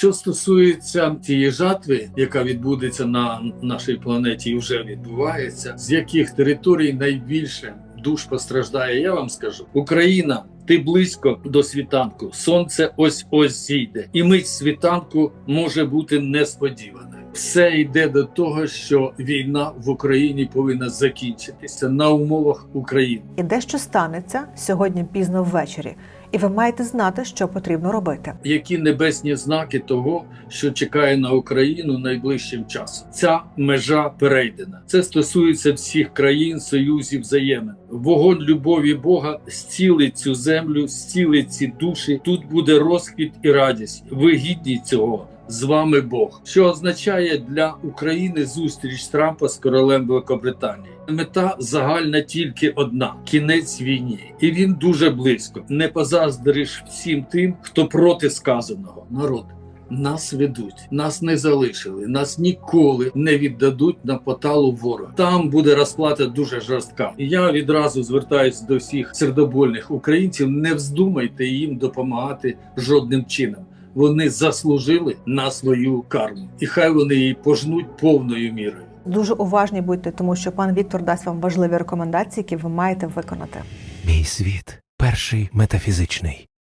Що стосується цієї жатви, яка відбудеться на нашій планеті і вже відбувається, з яких територій найбільше душ постраждає, я вам скажу: Україна. Ти близько до світанку. Сонце ось ось зійде, і мить світанку може бути несподіваною. Все йде до того, що війна в Україні повинна закінчитися на умовах України. І дещо станеться сьогодні пізно ввечері, і ви маєте знати, що потрібно робити. які небесні знаки того, що чекає на Україну найближчим часом. Ця межа перейдена. Це стосується всіх країн, союзів, взаємин. Вогонь любові Бога зцілить цю землю, зцілить ці душі. Тут буде розквіт і радість. Ви гідні цього. З вами Бог, що означає для України зустріч Трампа з королем Великобританії. Мета загальна тільки одна: кінець війні, і він дуже близько. Не позаздриш всім тим, хто проти сказаного. Народ нас ведуть, нас не залишили, нас ніколи не віддадуть на поталу ворога. Там буде розплата дуже жорстка. Я відразу звертаюся до всіх сердобольних українців: не вздумайте їм допомагати жодним чином. Вони заслужили на свою карму, і хай вони її пожнуть повною мірою. Дуже уважні будьте, тому що пан Віктор дасть вам важливі рекомендації, які ви маєте виконати. Мій світ перший метафізичний.